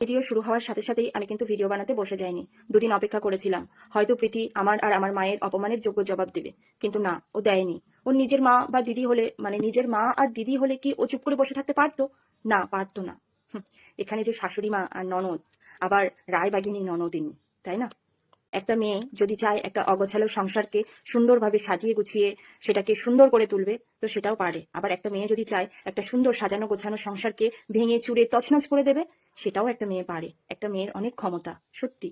Video শুরু হওয়ার সাথে সাথেই আমি কিন্তু ভিডিও বানাতে বসে যাইনি। দুদিন অপেক্ষা করেছিলাম। হয়তো প্রীতি আমার আর আমার মায়ের অপমানের যোগ্য জবাব দেবে। কিন্তু না, ও দেয়নি। ওর নিজের মা বা দিদি হলে মানে নিজের মা আর দিদি হলে কি ও চুপ করে বসে থাকতে পারতো? না পারতো না। এখানে যে শাশুড়ি মা আর ননদ, আবার রায়বাগিনী ননদিনী, তাই না? একটা মেয়ে যদি চায় একটা অগোছালো সংসারকে সুন্দরভাবে সাজিয়ে গুছিয়ে সেটাকে সুন্দর করে তুলবে, তো সেটাও পারে। আবার একটা মেয়ে যদি চায় একটা সুন্দর সাজানো গোছানো সংসারকে ভেঙে চুরে তছনছ করে দেবে, সেটাও একটা মেয়ে পারে। একটা মেয়ের অনেক ক্ষমতা, সত্যি।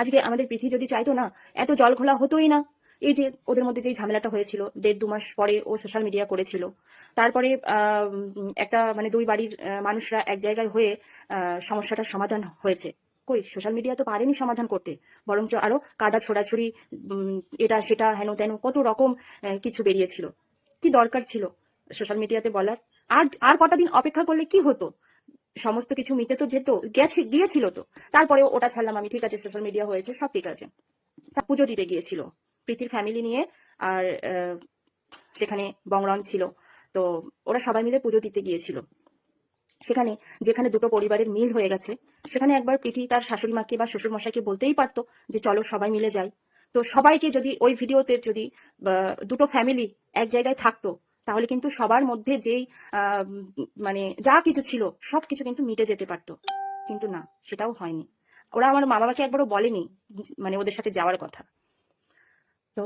আজকে আমাদের পৃথিবী যদি চাইতো না, এত জল খোলা হতোই না। এই যে ওদের মধ্যে যে ঝামেলাটা হয়েছিল, দেড় দু মাস পরে ও সোশ্যাল মিডিয়া করেছিল। তারপরে একটা মানে দুই বাড়ির মানুষরা এক জায়গায় হয়ে সমস্যাটার সমাধান হয়েছে। কই? সোশ্যাল মিডিয়া তো পারেনি সমাধান করতে। বরঞ্চ আরও কাদা ছোড়াছুড়ি এটা সেটা, হেন তেন, কত রকম কিছু বেরিয়েছিল। কি দরকার ছিল সোশ্যাল মিডিয়াতে বলার? আর আর কটা দিন অপেক্ষা করলে কি হতো? সমস্ত কিছু মিটে তো যেত, গেছে, গিয়েছিল তো। তারপরে ওটা ছাড়লাম আমি, ঠিক আছে, সোশ্যাল মিডিয়া হয়েছে, সব ঠিক আছে। তা পুজো দিতে গিয়েছিল, প্রীতির ফ্যামিলি নিয়ে, আর সেখানে বংরন ছিল। তো ওরা সবাই মিলে পুজো দিতে গিয়েছিল। সেখানে যেখানে দুটো পরিবারের মিল হয়ে গেছে, সেখানে একবার প্রীতি তার শাশুড়ি মাকে বা শ্বশুর মশাইকে বলতেই পারতো যে চলো সবাই মিলে যাই। তো সবাইকে যদি ওই ভিডিওতে যদি দুটো ফ্যামিলি এক জায়গায় থাকতো, তাহলে কিন্তু সবার মধ্যে যেই মানে যা কিছু ছিল, সব কিছু কিন্তু মিটে যেতে পারতো। কিন্তু না, সেটাও হয়নি। ওরা আমার মা বাবাকে একবারও বলেনি মানে ওদের সাথে যাওয়ার কথা। তো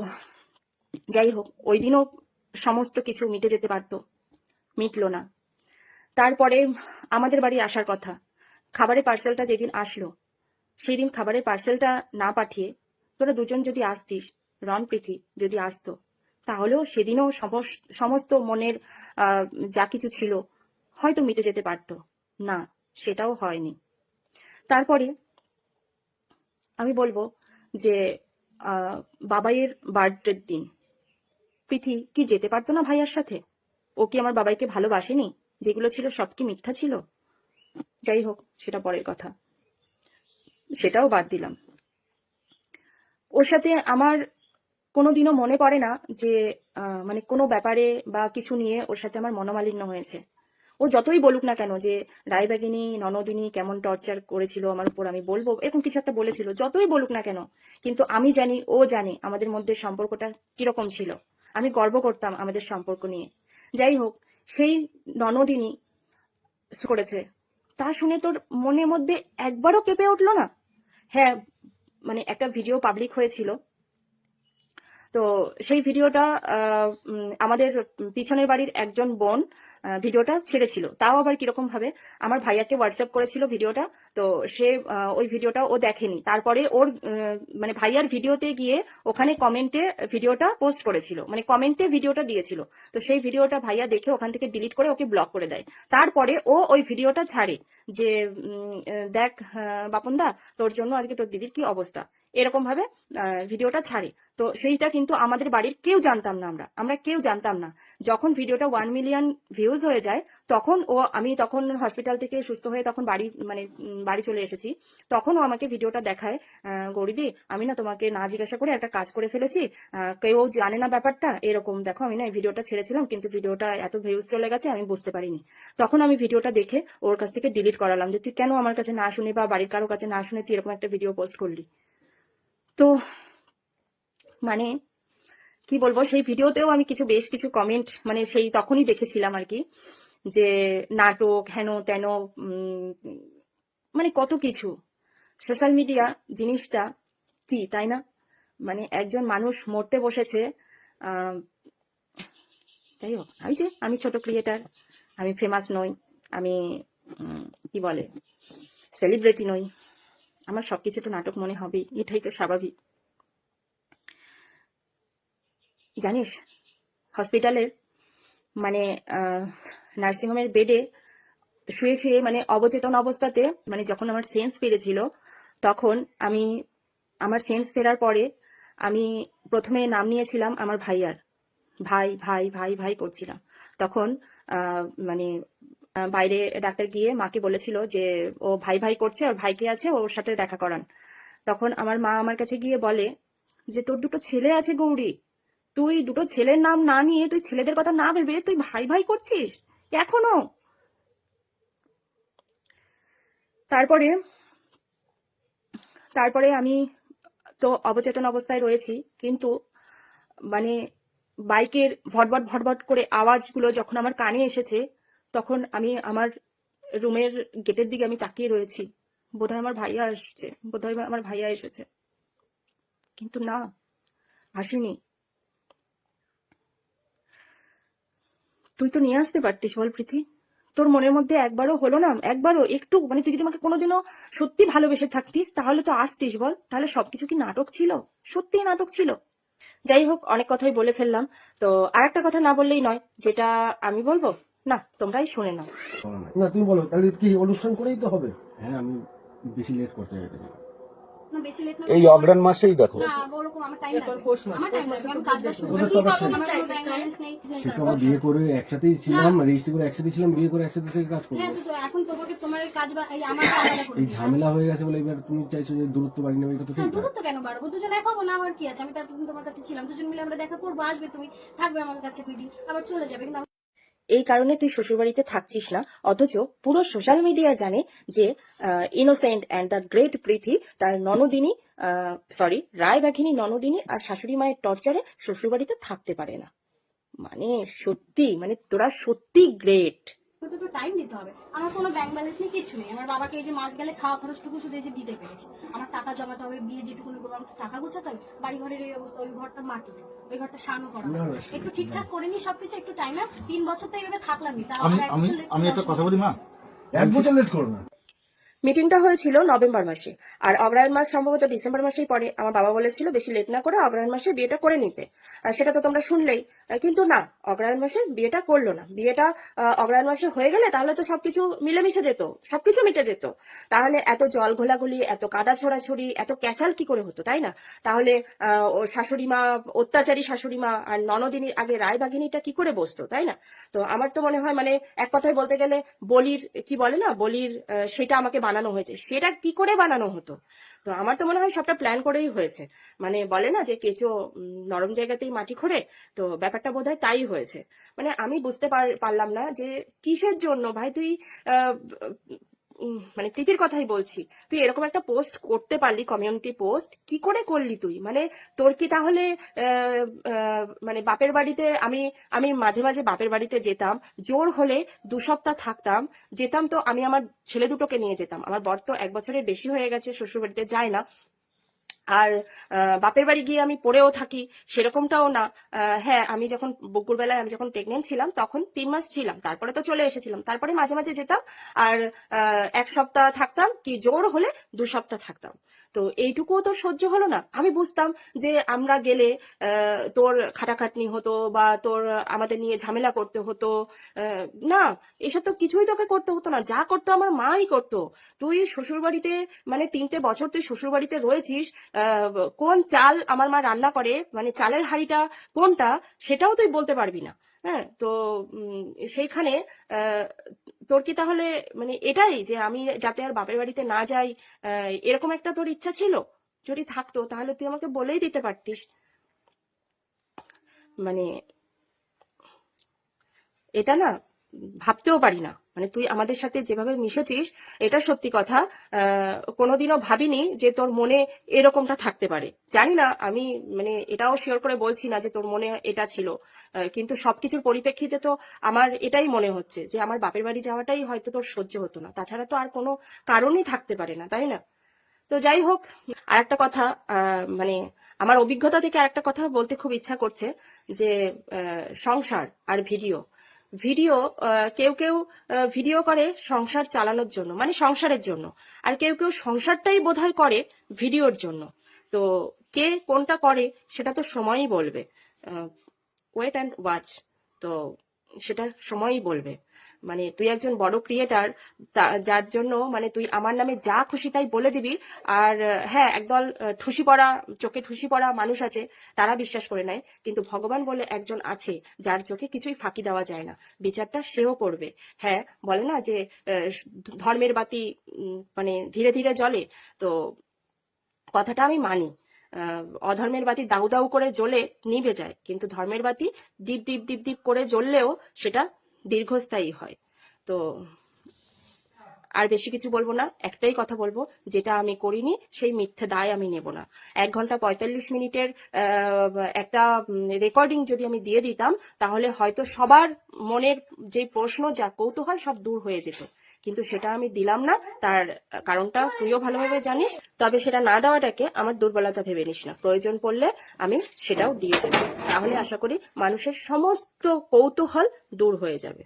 যাই হোক, ওই দিনও সমস্ত কিছু মিটে যেতে পারতো, মিটলো না। তারপরে আমাদের বাড়ি আসার কথা। খাবারের পার্সেলটা যেদিন আসলো সেই দিন খাবারের পার্সেলটা না পাঠিয়ে তোরা দুজন যদি আসতিস রন প্রীতি যদি আসতো, তাহলেও সেদিনও সমস- সমস্ত মনের যা কিছু ছিল হয়তো মিটে যেতে পারতো। না, সেটাও হয়নি। তারপরে আমি বলব যে বাবাইয়ের বার্থডের দিন। প্রীতি কি যেতে পারতো না ভাইয়ার সাথে? ও কি আমার বাবাইকে ভালোবাসেনি? যেগুলো ছিল সব কি মিথ্যা ছিল? যাই হোক, সেটা পরের কথা। সেটাও বাদ দিলাম। ওর সাথে আমার কোনোদিনও মনে পড়ে না যে মানে কোনো ব্যাপারে বা কিছু নিয়ে ওর সাথে আমার মনোমালিন্য হয়েছে। ও যতই বলুক না কেন যে, রায়বাগিনী, ননদিনী কেমন টর্চার করেছিল আমার উপর আমি বলব, এরকম কিছু একটা বলেছিল, যতই বলুক না কেন। কিন্তু আমি জানি, ও জানে আমাদের মধ্যে সম্পর্কটা কীরকম ছিল। আমি গর্ব করতাম আমাদের সম্পর্ক নিয়ে। যাই হোক সেই ননদিনী করেছে। তা শুনে তোর মনের মধ্যে একবারও কেঁপে উঠল না? হ্যাঁ মানে একটা ভিডিও পাবলিক হয়েছিল। তো সেই ভিডিওটা আমাদের পিছনের বাড়ির একজন বোন ভিডিওটা ছেড়েছিল। তাও আবার কীরকম ভাবে? আমার ভাইয়াকে হোয়াটসঅ্যাপ করেছিল ভিডিওটা, তো সে ওই ভিডিওটা ও দেখেনি। তারপরে ওর মানে ভাইয়ার ভিডিওতে গিয়ে ওখানে কমেন্টে ভিডিওটা পোস্ট করেছিল। মানে কমেন্টে ভিডিওটা দিয়েছিল। তো সেই ভিডিওটা ভাইয়া দেখে ওখান থেকে ডিলিট করে ওকে ব্লক করে দেয়। তারপরে ও ওই ভিডিওটা ছাড়ে যে দেখ বাপনদা, তোর জন্য আজকে তোর দিদির কি অবস্থা? এরকম ভাবে ভিডিওটা ছাড়ে। তো সেইটা কিন্তু আমাদের বাড়ির কেউ জানতাম না আমরা। আমরা কেউ জানতাম না। যখন ভিডিওটা ওয়ান মিলিয়ন ভিউজ হয়ে যায়, তখন ও, আমি তখন হসপিটাল থেকে সুস্থ হয়ে তখন বাড়ি মানে বাড়ি চলে এসেছি। তখন ও আমাকে ভিডিওটা দেখায় গৌরীদি, আমি না তোমাকে না জিজ্ঞাসা করে একটা কাজ করে ফেলেছি। কেউ জানে না ব্যাপারটা, এরকম দেখো, আমি না এই ভিডিওটা ছেড়েছিলাম, কিন্তু ভিডিওটা এত ভিউজ চলে গেছে, আমি বুঝতে পারিনি। তখন আমি ভিডিওটা দেখে ওর কাছ থেকে ডিলিট করালাম যে, তুই কেন আমার কাছে না শুনে বা বাড়ির কারও কাছে না শুনে তুই এরকম একটা ভিডিও পোস্ট করলি? তো মানে কি বলব, সেই ভিডিওতেও আমি কিছু, বেশ কিছু কমেন্ট মানে সেই তখনই দেখেছিলাম আর কি, যে নাটক, হেন তেন মানে কত কিছু। সোশ্যাল মিডিয়া জিনিসটা কি, তাই না? মানে একজন মানুষ মরতে বসেছে যাই হোক, আমি যে, আমি ছোট ক্রিয়েটার আমি ফেমাস নই, আমি কি বলে সেলিব্রিটি নই। আমার সবকিছু তো নাটক মনে হবেই, এটাই তো স্বাভাবিক। জানিস হসপিটালের মানে নার্সিংহোমের বেডে শুয়ে শুয়ে মানে অবচেতন অবস্থাতে মানে যখন আমার সেন্স ফিরেছিল তখন আমি, আমার সেন্স ফেরার পরে আমি প্রথমে নাম নিয়েছিলাম আমার ভাইয়ার। ভাই ভাই ভাই ভাই করছিলাম। তখন মানে বাইরে ডাক্তার গিয়ে মাকে বলেছিল যে ও ভাই ভাই করছে আর ভাইকে আছে ওর সাথে দেখা করান। তখন আমার মা আমার কাছে গিয়ে বলে যে, তোর দুটো ছেলে আছে গৌরী। তুই দুটো ছেলের নাম না নিয়ে তুই ছেলেদের কথা না ভেবে তুই ভাই ভাই করছিস? এখনও? তারপরে তারপরে আমি তো অবচেতন অবস্থায় রয়েছি, কিন্তু মানে বাইকের ভটভট ভটভট করে আওয়াজগুলো যখন আমার কানে এসেছে তখন আমি আমার রুমের গেটের দিকে আমি তাকিয়ে রয়েছি। বোধহয় আমার ভাইয়া এসেছে। বোধহয় আমার ভাইয়া এসেছে। কিন্তু না, আসেনি। তুই তো নিয়ে আসতে পারতিস বল, প্রীতি। তোর মনের মধ্যে একবারও হলো না, একবারও একটু মানে তুই যদি আমাকে কোনোদিনও সত্যি ভালোবেসে থাকতিস, তাহলে তো আসতিস বল। তাহলে সবকিছু কি নাটক ছিল? সত্যি নাটক ছিল। যাই হোক, অনেক কথাই বলে ফেললাম। তো আর একটা কথা না বললেই নয়, যেটা আমি বলব না তোমরাই শুনে নাও। না। তুমি বলো তাহলে কি অনুষ্ঠান করেই তো হবে? হ্যাঁ আমি বেশি লেট করতে চাইতে না। না বেশি লেট না এই অগ্রাণ মাসেই দেখো। আমার বিয়ে করে একসাথেই ছিলাম রেজিস্ট্রি করে একসাথে ছিলাম বিয়ে করে একসাথে থেকে কাজ করব। হ্যাঁ এই। ঝামেলা হয়ে গেছে বলে এবার তুমি চাইছো যে দূরত্ব বাড়ি নেবে এটা তো ঠিক দূরত্ব কেন বাড়বো? দুজন এক হব না আমার কি আছে? আমি তো এতদিন তোমার কাছে ছিলাম দুজন মিলে আমরা দেখা করব আসবে তুমি থাকবে আমার কাছে দুই দিন আবার চলে যাবে কিন্তু এই কারণে তুই শ্বশুরবাড়িতে থাকছিস না। অথচ পুরো সোশ্যাল মিডিয়া জানে যে innocent and the great Preeti তার ননদিনী সরি রায়বাঘিনী ননদিনী আর শাশুড়ি মায়ের টর্চারে শ্বশুরবাড়িতে থাকতে পারে না। মানে সত্যি মানে তোরা সত্যি গ্রেট আমার তো একটু টাইম দিতে হবে। আমার কোনো ব্যাংক ব্যালেন্স নেই কিছু নেই। আমার বাবাকে এই যে মাস গেলে খাওয়া খরচটুকু শুধু এই যে দিতে পেরেছি। আমার টাকা জমাতে হবে বিয়ে যেটুকু করব আমার টাকা গোছাতে হবে। বাড়ি ঘরের এই অবস্থা ওই ঘরটা মাটি ওই ঘরটা সানো করা। একটু ঠিকঠাক করে নি সবকিছু একটু টাইমে তিন বছর তো এইভাবে থাকলামই। তা আমি একটা কথা বলি মা। এক বছর লেট করো না। মিটিংটা হয়েছিল নভেম্বর মাসে। আর অগ্রহায়ণ মাস সম্ভবত ডিসেম্বর মাসেই পরে আমার বাবা বলেছিল বেশি লেট না করে অগ্রহায়ণ মাসে বিয়েটা করে নিতে। সেটা তো তোমরা শুনলেই। কিন্তু না অগ্রহায়ণ মাসে বিয়েটা করল না। বিয়েটা আহ, অগ্রহায়ণ মাসে হয়ে গেলে তাহলে তো সবকিছু মিলেমিশে যেত সবকিছু মিটে যেত। তাহলে এত জল ঘোলাগুলি এত কাদা ছোড়াছড়ি এত ক্যাচাল কি করে হতো তাই না? তাহলে আহ, শাশুড়ি মা অত্যাচারী শাশুড়ি মা আর ননদিনীর আগে রায়বাঘিনীটা কি করে বসতো তাই না? তো আমার তো মনে হয় মানে এক কথায় বলতে গেলে বলির কি বলে না? বলির সেটা আমাকে বানানো হয়েছে। সেটা কি করে বানানো হতো? তো আমার তো মনে হয় সবটা প্ল্যান করেই হয়েছে। মানে বলে না যে কেঁচো নরম জায়গাতেই মাটি খোঁড়ে, তো ব্যাপারটা বোধহয় তাই হয়েছে। মানে আমি বুঝতে পার- পারলাম না যে কিসের জন্য? ভাই তুই মানে প্রীতির কথাই বলছি। তুই এরকম একটা পোস্ট করতে পারলি কমিউনিটি পোস্ট কি করে করলি তুই? মানে তোর কি তাহলে মানে বাপের বাড়িতে আমি আমি মাঝে মাঝে বাপের বাড়িতে যেতাম, জোর হলে দু সপ্তাহ থাকতাম, যেতাম তো আমি আমার ছেলে দুটোকে নিয়ে যেতাম। আমার বর তো এক বছরের বেশি হয়ে গেছে শ্বশুর বাড়িতে যায় না। আর বাপের বাড়ি গিয়ে আমি পড়েও থাকি, সেরকমটাও না। হ্যাঁ আমি যখন বকুর বেলায় আমি যখন প্রেগনেন্ট ছিলাম, তখন তিন মাস ছিলাম। তারপরে তো চলে এসেছিলাম। তারপরে মাঝে মাঝে যেতাম আর এক সপ্তাহ থাকতাম, কি জোর হলে দু সপ্তাহ থাকতাম। তো এইটুকুও তোর সহ্য হলো না? আমি বুঝতাম যে আমরা গেলে তোর খাটাখাটনি হতো বা তোর আমাদের নিয়ে ঝামেলা করতে হতো। না, এসব তো কিছুই তোকে করতে হতো না। যা করতো আমার মাই করতো। তুই শ্বশুর বাড়িতে মানে তিনটে বছর তুই শ্বশুর বাড়িতে রয়েছিস কোন চাল আমার মা রান্না করে মানে চালের হাঁড়িটা কোনটা, সেটাও তুই বলতে পারবি না। হ্যাঁ তো সেইখানে তোর কি তাহলে মানে এটাই যে আমি যাতে আর বাপের বাড়িতে না যাই এরকম একটা তোর ইচ্ছা ছিল? যদি থাকতো, তাহলে তুই আমাকে বলেই দিতে পারতিস। মানে এটা না ভাবতেও পারি না। মানে তুই আমাদের সাথে যেভাবে মিশেছিস, এটা সত্যি কথা। কোনোদিনও ভাবিনি যে তোর মনে এরকমটা থাকতে পারে। জানি না, আমি মানে এটাও শিওর করে বলছি না যে তোর মনে এটা ছিল। কিন্তু সবকিছুর পরিপ্রেক্ষিতে তো আমার এটাই মনে হচ্ছে যে আমার বাপের বাড়ি যাওয়াটাই হয়তো তোর সহ্য হতো না। তাছাড়া তো আর কোনো কারণই থাকতে পারে না, তাই না? তো যাই হোক আর একটা কথা মানে আমার অভিজ্ঞতা থেকে আরেকটা কথা বলতে খুব ইচ্ছা করছে যে সংসার আর ভিডিও। ভিডিও কেউ কেউ ভিডিও করে সংসার চালানোর জন্য মানে সংসারের জন্য। আর কেউ কেউ সংসারটাই বোধহয় করে ভিডিওর জন্য। তো কে কোনটা করে সেটা তো সময়ই বলবে। ওয়েট অ্যান্ড ওয়াচ তো সেটা সময়ই বলবে। মানে তুই একজন বড় ক্রিয়েটার যার জন্য মানে তুই আমার নামে যা খুশি তাই বলে দিবি। আর হ্যাঁ একদল ঠুসি পড়া, চোখে ঠুসি পড়া মানুষ আছে, তারা বিশ্বাস করে নেয়। কিন্তু ভগবান বলে একজন আছে, যার চোখে কিছুই ফাঁকি দেওয়া যায় না। বিচারটা সেও করবে। হ্যাঁ বলে না যে ধর্মের বাতি মানে ধীরে ধীরে জ্বলে। তো কথাটা আমি মানি। অধর্মের বাতি দাউ দাউ করে জ্বলে নিভে যায়। কিন্তু ধর্মের বাতি দীপ দীপ দীপ দীপ করে জ্বললেও সেটা দীর্ঘস্থায়ী হয়। তো আর বেশি কিছু বলব না। একটাই কথা বলব, যেটা আমি করিনি, সেই মিথ্যে দায় আমি নেব না। এক ঘণ্টা পঁয়তাল্লিশ মিনিটের একটা রেকর্ডিং যদি আমি দিয়ে দিতাম, তাহলে হয়তো সবার মনের যে প্রশ্ন, যা কৌতূহল, সব দূর হয়ে যেত। কিন্তু সেটা আমি দিলাম না। তার কারণটা তুইও ভালোভাবে জানিস। তবে সেটা না দেওয়াটাকে আমার দুর্বলতা ভেবে নিস না। প্রয়োজন পড়লে আমি সেটাও দিয়ে দেবো। তাহলে আশা করি মানুষের সমস্ত কৌতূহল দূর হয়ে যাবে।